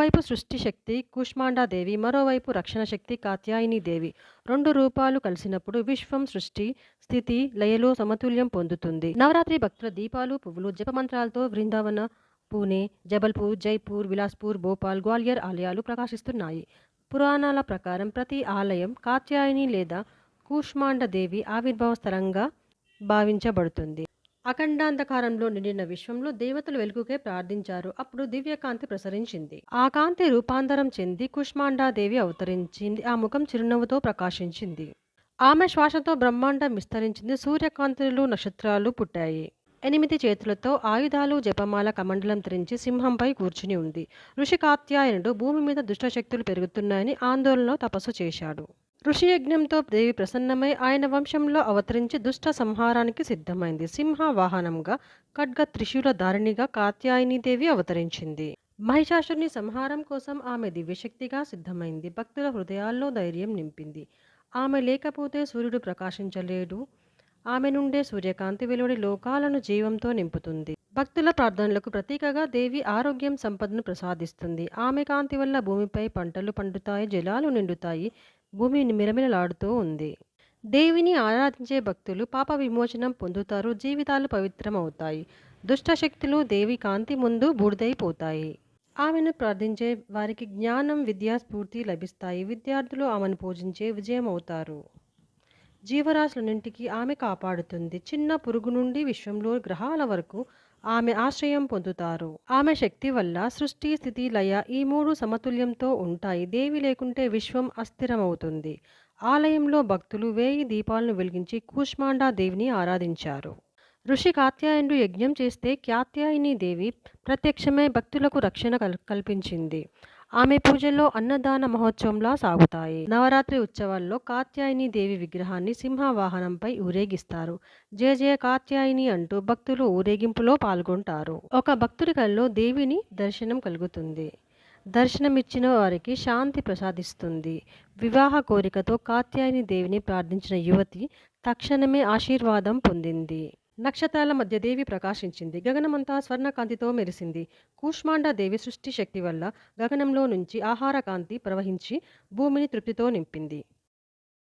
ఒకవైపు సృష్టి శక్తి కూష్మాండాదేవి మరోవైపు రక్షణ శక్తి కాత్యాయనీదేవి రెండు రూపాలు కలిసినప్పుడు విశ్వం సృష్టి స్థితి లయలో సమతుల్యం పొందుతుంది. నవరాత్రి భక్తుల దీపాలు పువ్వులు జపమంత్రాలతో బృందావన పూణే జబల్పూర్ జైపూర్ విలాస్పూర్ భోపాల్ గ్వాలియర్ ఆలయాలు ప్రకాశిస్తున్నాయి. పురాణాల ప్రకారం ప్రతి ఆలయం కాత్యాయని లేదా కూష్మాండదేవి ఆవిర్భావ స్థలంగా భావించబడుతుంది. అఖండాంధకారంలో నిండిన విశ్వంలో దేవతలు వెలుగుకే ప్రార్థించారు. అప్పుడు దివ్యకాంతి ప్రసరించింది. ఆ కాంతి రూపాంతరం చెంది కుష్మాండాదేవి అవతరించింది. ఆ ముఖం చిరునవ్వుతో ప్రకాశించింది. ఆమె శ్వాసతో బ్రహ్మాండం విస్తరించింది. సూర్యకాంతులు నక్షత్రాలు పుట్టాయి. ఎనిమిది చేతులతో ఆయుధాలు జపమాల కమండలం ధరించి సింహంపై కూర్చుని ఉంది. ఋషికాత్యాయనుడు భూమి మీద దుష్టశక్తులు పెరుగుతున్నాయని ఆందోళనలో తపస్సు చేశాడు. ఋషి యజ్ఞంతో దేవి ప్రసన్నమై ఆయన వంశంలో అవతరించి దుష్ట సంహారానికి సిద్ధమైంది. సింహ వాహనంగా ఖడ్గ త్రిశూల ధారిణిగా కాత్యాయనీదేవి అవతరించింది. మహిషాసుని సంహారం కోసం ఆమె దివ్యశక్తిగా సిద్ధమైంది. భక్తుల హృదయాల్లో ధైర్యం నింపింది. ఆమె లేకపోతే సూర్యుడు ప్రకాశించలేడు. ఆమె నుండే సూర్యకాంతి వెలువడి లోకాలను జీవంతో నింపుతుంది. భక్తుల ప్రార్థనలకు ప్రతీకగా దేవి ఆరోగ్యం సంపదను ప్రసాదిస్తుంది. ఆమె కాంతి వల్ల భూమిపై పంటలు పండుతాయి జలాలు నిండుతాయి. భూమి మిరమిరలాడుతూ ఉంది. దేవిని ఆరాధించే భక్తులు పాప విమోచనం పొందుతారు జీవితాలు పవిత్రమవుతాయి. దుష్ట శక్తులు దేవి కాంతి ముందు బూడిదైపోతాయి. ఆమెను ప్రార్థించే వారికి జ్ఞానం విద్యా స్ఫూర్తి లభిస్తాయి. విద్యార్థులు ఆమెను పూజించే విజయం అవుతారు జీవరాశులన్నింటికి ఆమె కాపాడుతుంది. చిన్న పురుగు నుండి విశ్వంలో గ్రహాల వరకు ఆమె ఆశ్రయం పొందుతారు. ఆమె శక్తి వల్ల సృష్టి స్థితి లయ ఈ మూడు సమతుల్యంతో ఉంటాయి. దేవి లేకుంటే విశ్వం అస్థిరమవుతుంది. ఆలయంలో భక్తులు వేయి దీపాలను వెలిగించి కూష్మాండా దేవిని ఆరాధించారు. ఋషి కాత్యాయనుడు యజ్ఞం చేస్తే కాత్యాయని దేవి ప్రత్యక్షమై భక్తులకు రక్షణ కల్- కల్పించింది. ఆమె పూజల్లో అన్నదాన మహోత్సవంలా సాగుతాయి. నవరాత్రి ఉత్సవాల్లో కాత్యాయని దేవి విగ్రహాన్ని సింహ వాహనంపై ఊరేగిస్తారు. జయ జయ కాత్యాయని అంటూ భక్తులు ఊరేగింపులో పాల్గొంటారు. ఒక భక్తుడి కల్లో దేవిని దర్శనం కలుగుతుంది. దర్శనమిచ్చిన వారికి శాంతి ప్రసాదిస్తుంది. వివాహ కోరికతో కాత్యాయని దేవిని ప్రార్థించిన యువతి తక్షణమే ఆశీర్వాదం పొందింది. నక్షత్రాల మధ్య దేవి ప్రకాశించింది. గగనమంతా స్వర్ణకాంతితో మెరిసింది. కూష్మాండ దేవి సృష్టి శక్తి వల్ల గగనంలో నుంచి ఆహార కాంతి ప్రవహించి భూమిని తృప్తితో నింపింది.